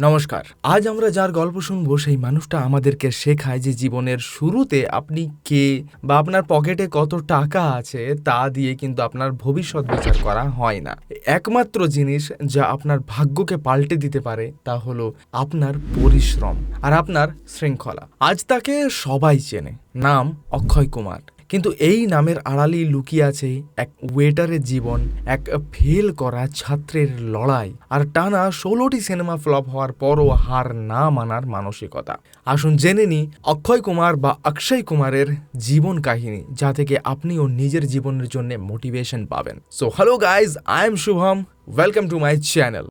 নমস্কার। আজ আমরা যার গল্প শুনব সেই মানুষটা আমাদেরকে শেখায় যে জীবনের শুরুতে আপনি কে বা আপনার পকেটে কত টাকা আছে তা দিয়ে কিন্তু আপনার ভবিষ্যৎ বিচার করা হয় না। একমাত্র জিনিস যা আপনার ভাগ্যকে পাল্টে দিতে পারে তা হলো আপনার পরিশ্রম আর আপনার শৃঙ্খলা। আজ তাকে সবাই চেনে। নাম অক্ষয় কুমার। কিন্তু এই নামের আড়ালেই লুকিয়ে আছে এক ওয়েটারের জীবন, এক ফেল করা ছাত্রের লড়াই। আর টানা ষোলোটি সিনেমা ফ্লপ হওয়ার পরও হার না মানার মানসিকতা। আসুন জেনে নি অক্ষয় কুমার বা অক্ষয় কুমারের জীবন কাহিনী, যা থেকে আপনিও নিজের জীবনের জন্য মোটিভেশন পাবেন। So hello guys I am Shubham welcome to my channel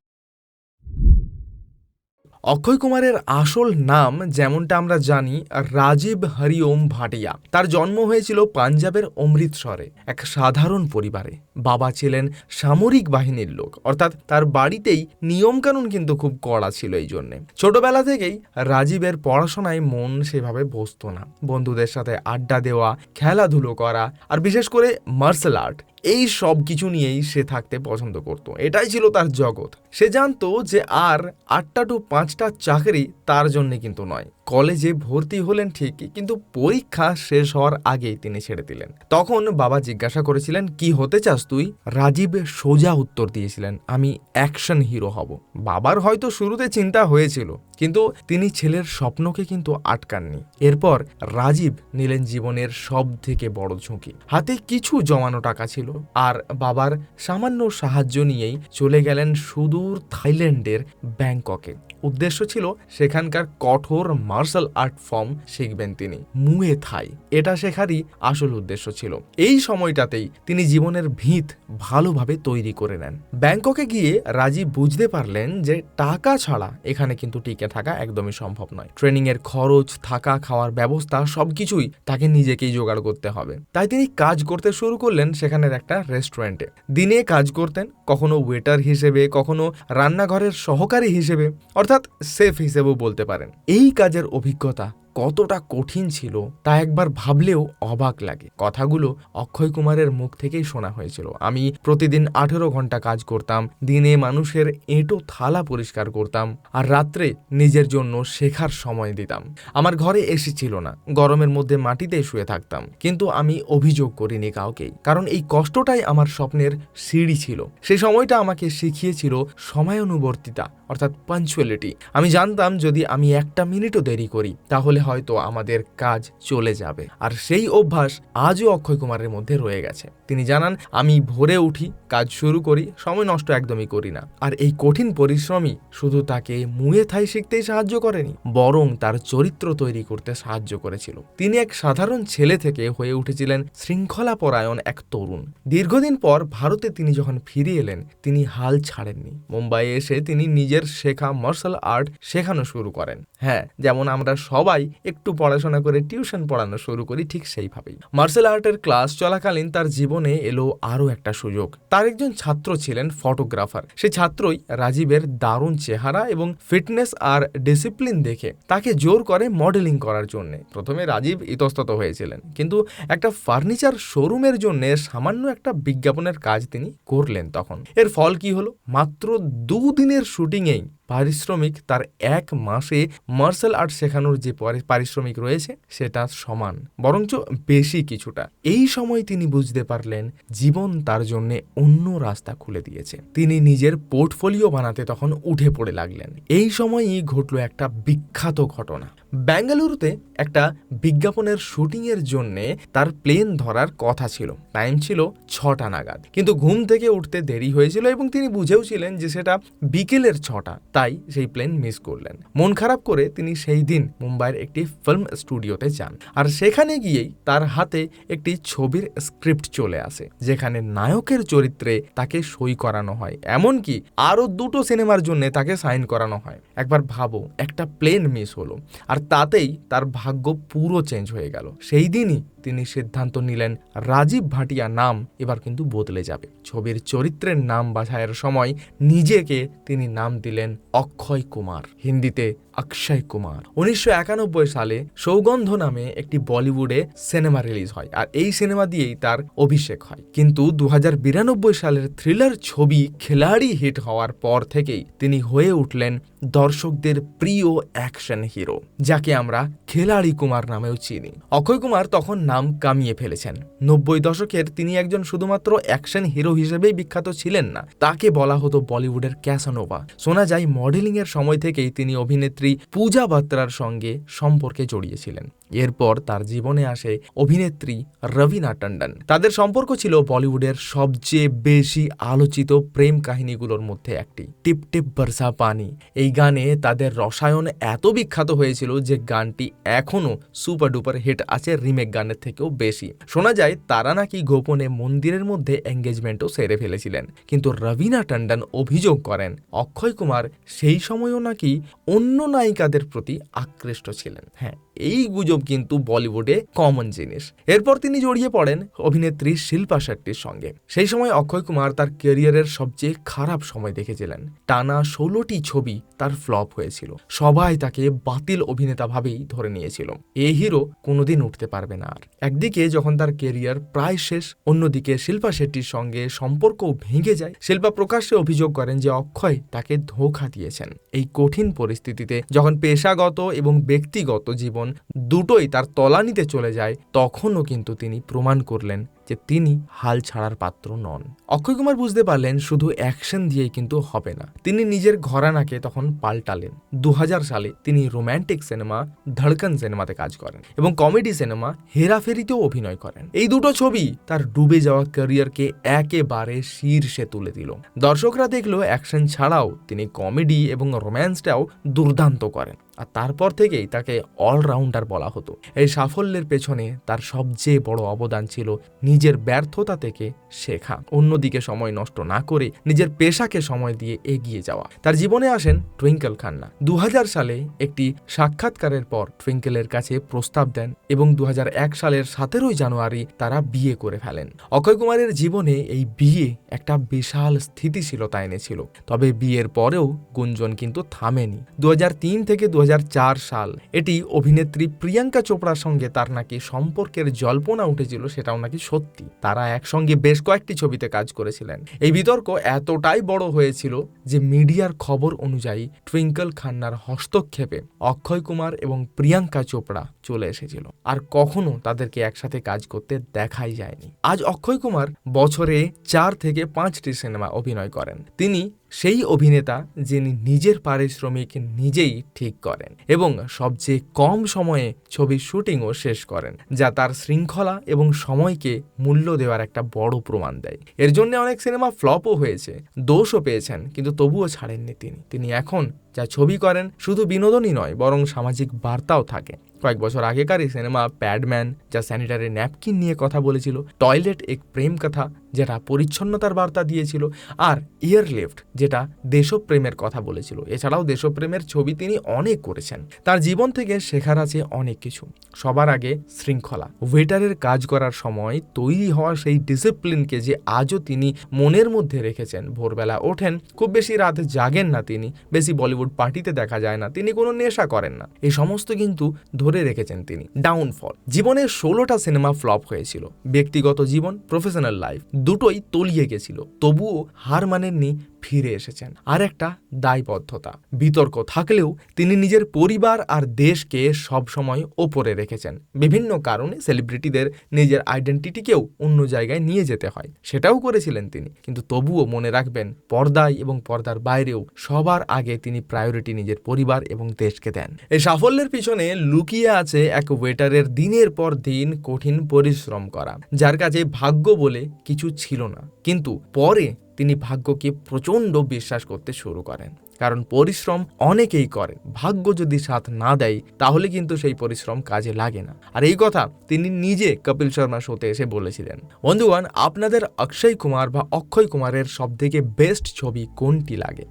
Akshay কুমারের আসল নাম যেমনটা আমরা জানি, রাজীব হরিওম ভাটিয়া। তার জন্ম হয়েছিল পাঞ্জাবের অমৃতসরে, এক সাধারণ পরিবারে। বাবা ছিলেন সামরিক বাহিনীর লোক, অর্থাৎ তার বাড়িতেই নিয়মকানুন কিন্তু খুব কড়া ছিল এই জন্যে। ছোটবেলা থেকেই রাজীবের পড়াশোনায় মন সেভাবে বসতো না। বন্ধুদের সাথে আড্ডা দেওয়া, খেলাধুলো করা, আর বিশেষ করে মার্শাল আর্ট এই সব কিছু নিয়েই সে থাকতে পছন্দ করত। এটাই ছিল তার জগৎ। সে জানতো যে আর আটটা টু পাঁচটা চাকরি তার জন্য কিন্তু নয়। কলেজে ভর্তি হলেন ঠিকই, কিন্তু পরীক্ষা শেষ হওয়ার আগেই তিনি ছেড়ে দিলেন। তখন বাবা জিজ্ঞাসা করেছিলেন, কি হতে চাস তুই? রাজীব সোজা উত্তর দিয়েছিলেন, আমি অ্যাকশন হিরো হব। বাবার হয়তো শুরুতে চিন্তা হয়েছিল, কিন্তু তিনি ছেলের স্বপ্নকে কিন্তু আটকাননি। এরপর রাজীব নিলেন জীবনের সব থেকে বড় ঝুঁকি। হাতে কিছু জমানো টাকা ছিল আর বাবার সামান্য সাহায্য নিয়েই চলে গেলেন সুদূর থাইল্যান্ডের ব্যাংককে। উদ্দেশ্য ছিল সেখানকার কঠোর মার্শাল আর্ট ফর্ম শিখবেন তিনি, মুয়ে থাই। এটা শেখারই আসল উদ্দেশ্য ছিল। এই সময়টাতেই তিনি জীবনের ভিত ভালোভাবে তৈরি করে নেন। ব্যাংককে গিয়ে রাজীব বুঝতে পারলেন যে টাকা ছাড়া এখানে কিন্তু টিকে থাকা একদমই সম্ভব নয়। ট্রেনিং এর খরচ, থাকা, খাওয়ার ব্যবস্থা, সবকিছুই তাকে নিজেকেই জোগাড় করতে হবে। তাই তিনি কাজ করতে শুরু করলেন সেখানের একটা রেস্টুরেন্টে। দিনে কাজ করতেন, কখনো ওয়েটার হিসেবে, কখনো রান্নাঘরের সহকারী হিসেবে, অর্থাৎ সেফ হিসেবেও বলতে পারেন। এই কাজের অভিজ্ঞতা। কতটা কঠিন ছিল তা একবার ভাবলেও অবাক লাগে। কথাগুলো অক্ষয় কুমারের মুখ থেকেই শোনা হয়েছিল। আমি প্রতিদিন আঠেরো ঘণ্টা কাজ করতাম, দিনে মানুষের এঁটো থালা পরিষ্কার করতাম আর রাত্রে নিজের জন্য শেখার সময় দিতাম। আমার ঘরে এসি ছিল না, গরমের মধ্যে মাটিতে শুয়ে থাকতাম। কিন্তু আমি অভিযোগ করিনি কাউকেই, কারণ এই কষ্টটাই আমার স্বপ্নের সিঁড়ি ছিল। সেই সময়টা আমাকে শিখিয়েছিল সময়ানুবর্তিতা, অর্থাৎ পাঞ্চুয়ালিটি আমি জানতাম যদি আমি একটা মিনিটও দেরি করি, তাহলে হয়তো আমাদের কাজ চলে যাবে। আর সেই অভ্যাস আজও অক্ষয় কুমারের মধ্যে রয়ে গেছে। তিনি জানান, আমি ভোরে উঠি, কাজ শুরু করি, সময় নষ্ট একদমই করি না। আর এই কঠিন পরিশ্রমই শুধু তাকে মুয়ে থাই শিখতেই সাহায্য করেনি, বরং তার চরিত্র তৈরি করতে সাহায্য করেছিল। তিনি এক সাধারণ ছেলে থেকে হয়ে উঠেছিলেন শৃঙ্খলা পরায়ণ এক তরুণ। দীর্ঘদিন পর ভারতে তিনি যখন ফিরে এলেন, তিনি হাল ছাড়েননি। মুম্বাইয়ে এসে তিনি নিজের শেখা মার্শাল আর্ট শেখানো শুরু করেন। হ্যাঁ যেমন আমরা সবাই একটু পড়াশোনা করে টিউশন পড়ানো শুরু করি ঠিক সেইভাবেই। মার্শাল আর্টের ক্লাস চলাকালীন তার জীবনে এলো আরও একটা সুযোগ। তার একজন ছাত্র ছিলেন ফটোগ্রাফার সে ছাত্রই রাজীবের দারুণ চেহারা এবং ফিটনেস আর ডিসিপ্লিন দেখে তাকে জোর করে মডেলিং করার জন্য। প্রথমে রাজীব ইতস্তত হয়েছিলেন, কিন্তু একটা ফার্নিচার শোরুমের জন্য সামান্য একটা বিজ্ঞাপনের কাজ তিনি করলেন তখন। এর ফল কি হলো? মাত্র দুদিনের শুটিংয়েই পারিশ্রমিক তার এক মাসে মার্শাল আর্ট শেখানোর যে পারিশ্রমিক রয়েছে, সেটা সমান। বরঞ্চ বেশি কিছুটা। এই সময় তিনি বুঝতে পারলেন, জীবন তার জন্য অন্য রাস্তা খুলে দিয়েছে। তিনি নিজের পোর্টফোলিও বানাতে তখন উঠে পড়ে লাগলেন। এই সময়ই ঘটল একটা বিখ্যাত ঘটনা। বেঙ্গালুরুতে একটা বিজ্ঞাপনের শুটিংয়ের জন্যে তার প্লেন ধরার কথা ছিল। টাইম ছিল ছটা নাগাদ। কিন্তু ঘুম থেকে উঠতে দেরি হয়েছিল এবং তিনি বুঝেও ছিলেন যে সেটা বিকেলের ছটা। তাই সেই প্লেন মিস করলেন। মন খারাপ করে তিনি সেই দিন মুম্বাইয়ের একটি ফিল্ম স্টুডিওতে যান। আর সেখানে গিয়েই তার হাতে একটি ছবির স্ক্রিপ্ট চলে আসে, যেখানে নায়কের চরিত্রে তাকে সই করানো হয়। এমনকি আরও দুটো সিনেমার জন্য তাকে সাইন করানো হয়। একবার ভাবো, একটা প্লেন মিস হলো, আর তাতেই তার ভাগ্য পুরো চেঞ্জ হয়ে গেল। সেই দিনই তিনি সিদ্ধান্ত নিলেন, রাজীব ভাটিয়া নাম এবার কিন্তু বদলে যাবে। ছবির চরিত্রের নাম বাছাইয়ের সময় নিজেকে তিনি নাম দিলেন অক্ষয় কুমার, হিন্দিতে অক্ষয় কুমার। উনিশশো একানব্বই সালে সৌগন্ধ নামে একটি বলিউডে সিনেমা রিলিজ হয় আর এই সিনেমা দিয়েই তার অভিষেক হয়। কিন্তু দু হাজার বিরানব্বই সালের থ্রিলার ছবি খেলাড়ি হিট হওয়ার পর থেকেই তিনি হয়ে উঠলেন দর্শকদের প্রিয় অ্যাকশন হিরো যাকে আমরা খেলাড়ি কুমার নামেও চিনি। অক্ষয় কুমার তখন নাম কামিয়ে ফেলেছেন। নব্বই দশকের তিনি একজন শুধুমাত্র অ্যাকশন হিরো হিসেবেই বিখ্যাত ছিলেন না, তাকে বলা হতো বলিউডের ক্যাসানোভা। শোনা যায় মডেলিংয়ের সময় থেকেই তিনি অভিনেত্রী পূজা বাত্রার সঙ্গে সম্পর্কে জড়িয়েছিলেন এরপর তার জীবনে আসে অভিনেত্রী রবিনা টন্ডন তাদের সম্পর্ক ছিল বলিউডের সবচেয়ে বেশি আলোচিত প্রেম কাহিনীগুলোর মধ্যে একটি, টিপ টিপ বর্ষা পানি। এই গানে তাদের রসায়ন এত বিখ্যাত হয়েছিল যে গানটি এখনও সুপার ডুপার হিট আছে রিমেক গানের থেকেও বেশি। শোনা যায় তারা নাকি গোপনে মন্দিরের মধ্যে এঙ্গেজমেন্টও সেরে ফেলেছিলেন। কিন্তু রবিনা টন্ডন অভিযোগ করেন, অক্ষয় কুমার সেই সময়ও নাকি অন্য নায়িকাদের প্রতি আকৃষ্ট ছিলেন। হ্যাঁ এই গুজব কিন্তু বলিউডে কমন জিনিস। এরপর তিনি জড়িয়ে পড়েন অভিনেত্রী শিল্পা শেট্টির সঙ্গে। সেই সময় অক্ষয় কুমার তার ক্যারিয়ারের সবচেয়ে খারাপ সময় দেখেছিলেন। টানা ষোলোটি ছবি তার ফ্লপ হয়েছিল। সবাই তাকে বাতিল অভিনেতা ভাবেই ধরে নিয়েছিল। এ হিরো কোনোদিন উঠতে পারবে না আর। একদিকে যখন তার কেরিয়ার প্রায় শেষ, অন্যদিকে শিল্পা শেট্টির সঙ্গে সম্পর্ক ভেঙে যায়। শিল্পা প্রকাশ্যে অভিযোগ করেন যে অক্ষয় তাকে ধোঁকা দিয়েছেন। এই কঠিন পরিস্থিতিতে যখন পেশাগত এবং ব্যক্তিগত জীবন দুটোই তার তলানিতে চলে যায়, তখনও কিন্তু তিনি প্রমাণ করলেন যে তিনি হাল ছাড়ার পাত্র নন। অক্ষয় কুমার বুঝতে পারলেন শুধু অ্যাকশন দিয়েই কিন্তু হবে না। তিনি নিজের ঘরানাকে তখন পাল্টালেন। দু হাজার সালে তিনি রোম্যান্টিক সিনেমা ধড়কন সিনেমাতে কাজ করেন এবং কমেডি সিনেমা হেরাফেরিতেও অভিনয় করেন। এই দুটো ছবি তার ডুবে যাওয়া ক্যারিয়ারকে একেবারে শীর্ষে তুলে দিল। দর্শকরা দেখল অ্যাকশন ছাড়াও তিনি কমেডি এবং রোম্যান্সটাও দুর্দান্ত করেন। আর তারপর থেকেই তাকে অলরাউন্ডার বলা হতো। এই সাফল্যের পেছনে তার সবচেয়ে বড় অবদান ছিল নিজের ব্যর্থতা থেকে শেখা, অন্যদিকে সময় নষ্ট না করে নিজের পেশাকে সময় দিয়ে এগিয়ে যাওয়া। তার জীবনে আসেন টুইঙ্কেল খান্না। দু হাজার সালে একটি সাক্ষাৎকারের পর টুইঙ্কেলের কাছে প্রস্তাব দেন এবং দু হাজার এক সালের সতেরোই জানুয়ারি তারা বিয়ে করে ফেলেন। অক্ষয় কুমারের জীবনে এই বিয়ে একটা বিশাল স্থিতিশীলতা এনেছিল, তবে বিয়ের পরেও গুঞ্জন কিন্তু থামেনি। দু হাজার তিন থেকে দু সাল। এটি অভিনেত্রী প্রিয়াঙ্কা চোপড়ার সঙ্গে তার নাকি সম্পর্কের জল্পনা উঠেছিল সেটাও নাকি সত্যি। তারা একসঙ্গে বেশ কয়েকটি ছবিতে কাজ করেছিলেন। এই বিতর্ক এতটাই বড় হয়েছিল যে মিডিয়ার খবর অনুযায়ী টুইঙ্কল খান্নার হস্তক্ষেপে অক্ষয় কুমার এবং প্রিয়াঙ্কা চোপড়া চলে এসেছিল। আর কখনো তাদেরকে একসাথে কাজ করতে দেখাই যায়নি। আজ অক্ষয় কুমার বছরে চার থেকে পাঁচটি সিনেমা অভিনয় করেন। তিনি সেই অভিনেতা যিনি নিজের পারিশ্রমিক নিজেই ঠিক করেন এবং সবচেয়ে কম সময়ে ছবির শুটিংও শেষ করেন, যা তার শৃঙ্খলা এবং সময়কে মূল্য দেওয়ার একটা বড় প্রমাণ দেয়। এর জন্য অনেক সিনেমা ফ্লপও হয়েছে, দোষও পেয়েছেন, কিন্তু তবুও ছাড়েননি তিনি। তিনি এখন যা ছবি করেন শুধু বিনোদনই নয়, বরং সামাজিক বার্তাও থাকে। কয়েক বছর আগেকার এই সিনেমা প্যাডম্যান যা স্যানিটারি ন্যাপকিন নিয়ে কথা বলেছিল, টয়লেট এক প্রেম কথা যেটা পরিচ্ছন্নতার বার্তা দিয়েছিল, আর ইয়ার লিফট যেটা দেশপ্রেমের কথা বলেছিল। এছাড়াও দেশপ্রেমের ছবি তিনি অনেক করেছেন। তার জীবন থেকে শেখার আছে অনেক কিছু। সবার আগে শৃঙ্খলা। ওয়েটারের কাজ করার সময় তৈরি হওয়া সেই ডিসিপ্লিনকে যে আজও তিনি মনের মধ্যে রেখেছেন। ভোরবেলা ওঠেন, খুব বেশি রাত জাগেন না তিনি। বেশি বলিউড পার্টিতে দেখা যায় না। তিনি কোনো নেশা করেন না। এই সমস্ত কিন্তু ধরে রেখেছেন তিনি। ডাউনফল জীবনে ষোলোটা সিনেমা ফ্লপ হয়েছিল। ব্যক্তিগত জীবন প্রফেশনাল লাইফ দুটোই তলিয়ে গেছিল। তবুও হার মানেননি, ফিরে এসেছেন। আর একটা দায়বদ্ধতা। বিতর্ক থাকলেও তিনি নিজের পরিবার আর দেশকে সবসময় ওপরে রেখেছেন। বিভিন্ন কারণে সেলিব্রিটিদের নিজের আইডেন্টিটিকেও অন্য জায়গায় নিয়ে যেতে হয়। সেটাও করেছিলেন তিনি। কিন্তু তবুও মনে রাখবেন, পর্দায় এবং পর্দার বাইরেও সবার আগে তিনি প্রায়োরিটি নিজের পরিবার এবং দেশকে দেন। এই সাফল্যের পিছনে লুকিয়ে আছে এক ওয়েটারের দিনের পর দিন কঠিন পরিশ্রম করা, যার কাছে ভাগ্য বলে কিছু ছিল না। কিন্তু পরে তিনি ভাগ্যকে প্রচণ্ড বিশ্বাস করতে শুরু করেন। কারণ পরিশ্রম অনেকেই করে, ভাগ্য যদি সাথ না দেয়, তাহলে কিন্তু সেই পরিশ্রম কাজে লাগে না। আর এই কথা তিনি নিজে কপিল শর্মা শোতে এসে বলেছিলেন, বন্ধুগণ, আপনাদের অক্ষয় কুমার বা অক্ষয় কুমারের সবথেকে বেস্ট ছবি কোনটি লাগে?